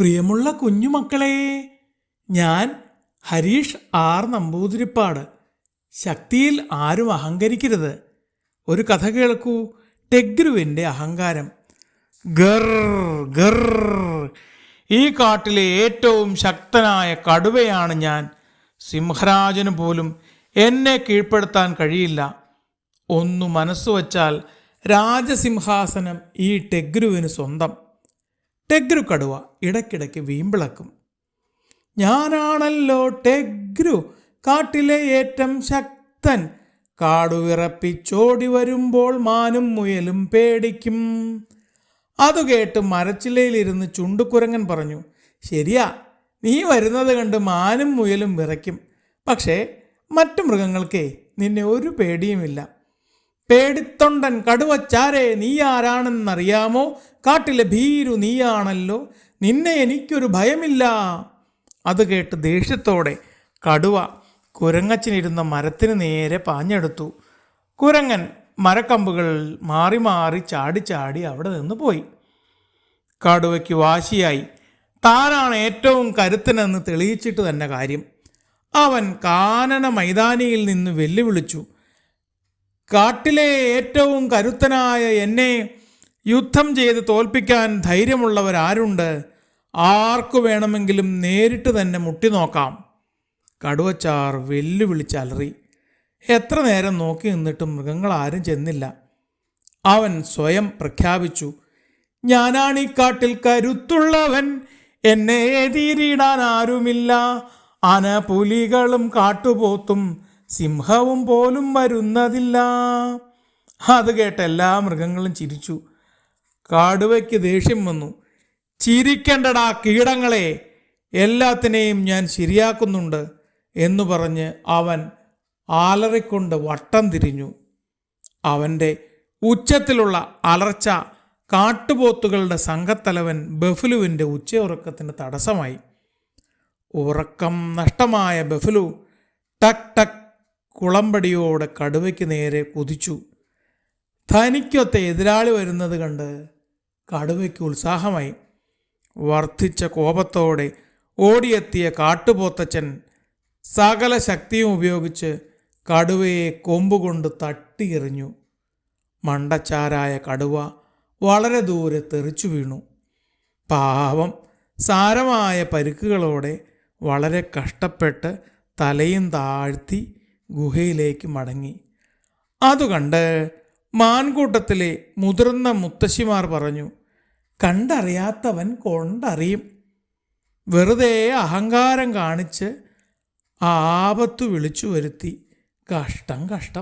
പ്രിയമുള്ള കുഞ്ഞുമക്കളെ ഞാൻ ഹരീഷ് ആർ നമ്പൂതിരിപ്പാട്. ശക്തിയിൽ ആരും അഹങ്കരിക്കരുത്. ഒരു കഥ കേൾക്കൂ. ടെഗ്രുവിന്റെ അഹങ്കാരം. ഗർ ഗർ. ഈ കാട്ടിലെ ഏറ്റവും ശക്തനായ കടുവയാണ് ഞാൻ. സിംഹരാജന് പോലും എന്നെ കീഴ്പ്പെടുത്താൻ കഴിയില്ല. ഒന്നു മനസ്സുവച്ചാൽ രാജസിംഹാസനം ഈ ടെഗ്രുവിന് സ്വന്തം. ടെഗ്രു കടുവ ഇടയ്ക്കിടയ്ക്ക് വീമ്പിളക്കും. ഞാനാണല്ലോ ടെഗ്രു കാട്ടിലെ ഏറ്റം ശക്തൻ. കാടുവിറപ്പിച്ചോടി വരുമ്പോൾ മാനും മുയലും പേടിക്കും. അതു കേട്ട് മരച്ചില്ലയിലിരുന്ന് ചുണ്ടുകുരങ്ങൻ പറഞ്ഞു ശരിയാ നീ വരുന്നത് കണ്ട് മാനും മുയലും വിറയ്ക്കും. പക്ഷേ മറ്റു മൃഗങ്ങൾക്കേ നിന്നെ ഒരു പേടിയുമില്ല. പേടിത്തൊണ്ടൻ കടുവച്ചാരെ നീ ആരാണെന്നറിയാമോ കാട്ടിലെ ഭീരു നീയാണല്ലോ. നിന്നെ എനിക്കൊരു ഭയമില്ല. അത് കേട്ട് ദേഷ്യത്തോടെ കടുവ കുരങ്ങച്ചിനിരുന്ന മരത്തിന് നേരെ പാഞ്ഞെടുത്തു. കുരങ്ങൻ മരക്കമ്പുകൾ മാറി മാറി ചാടി ചാടി അവിടെ നിന്ന് പോയി. കടുവയ്ക്ക് വാശിയായി. താനാണ് ഏറ്റവും കരുത്തനെന്ന് തെളിയിച്ചിട്ട് തന്നെ കാര്യം. അവൻ കാനന മൈതാനിയിൽ നിന്ന് വെല്ലുവിളിച്ചു. കാട്ടിലെ ഏറ്റവും കരുത്തനായ എന്നെ യുദ്ധം ചെയ്ത് തോൽപ്പിക്കാൻ ധൈര്യമുള്ളവരാരുണ്ട്? ആർക്കു വേണമെങ്കിലും നേരിട്ട് തന്നെ മുട്ടി നോക്കാം. കടുവച്ചാർ വെല്ലുവിളിച്ചലറി. എത്ര നേരം നോക്കി നിന്നിട്ടും മൃഗങ്ങൾ ആരും ചെന്നില്ല. അവൻ സ്വയം പ്രഖ്യാപിച്ചു ഞാനാണ് കാട്ടിൽ കരുത്തുള്ളവൻ. എന്നെ എതിരിടാൻ ആരുമില്ല. ആന പുലികളും കാട്ടുപോത്തും സിംഹവും പോലും വരുന്നതില്ല. അത് കേട്ട് എല്ലാ മൃഗങ്ങളും ചിരിച്ചു. കാടുവയ്ക്ക് ദേഷ്യം വന്നു. ചിരിക്കണ്ടടാ കീടങ്ങളെ എല്ലാത്തിനെയും ഞാൻ ശരിയാക്കുന്നുണ്ട് എന്ന് പറഞ്ഞ് അവൻ ആലറിക്കൊണ്ട് വട്ടം തിരിഞ്ഞു. അവന്റെ ഉച്ചത്തിലുള്ള അലർച്ച കാട്ടുപോത്തുകളുടെ സംഘത്തലവൻ ബഫുലുവിന്റെ ഉച്ചയുറക്കത്തിന് തടസ്സമായി. ഉറക്കം നഷ്ടമായ ബഫലു ടക് ടക് കുളമ്പടിയോടെ കടുവയ്ക്ക് നേരെ കുതിച്ചു. തനിക്കൊത്ത എതിരാളി വരുന്നത് കണ്ട് കടുവയ്ക്ക് ഉത്സാഹമായി. വർദ്ധിച്ച കോപത്തോടെ ഓടിയെത്തിയ കാട്ടുപോത്തച്ചൻ സകല ശക്തിയും ഉപയോഗിച്ച് കടുവയെ കൊമ്പുകൊണ്ട് തട്ടിയെറിഞ്ഞു. മണ്ടച്ചാരായ കടുവ വളരെ ദൂരെ തെറിച്ചു വീണു. പാവം സാരമായ പരുക്കുകളോടെ വളരെ കഷ്ടപ്പെട്ട് തലയും താഴ്ത്തി ഗുഹയിലേക്ക് മടങ്ങി. അതുകണ്ട് മാൻകൂട്ടത്തിലെ മുതിർന്ന മുത്തശ്ശിമാർ പറഞ്ഞു കണ്ടറിയാത്തവൻ കൊണ്ടറിയും. വെറുതെ അഹങ്കാരം കാണിച്ച് ആപത്തു വിളിച്ചു വരുത്തി കഷ്ടം കഷ്ടം.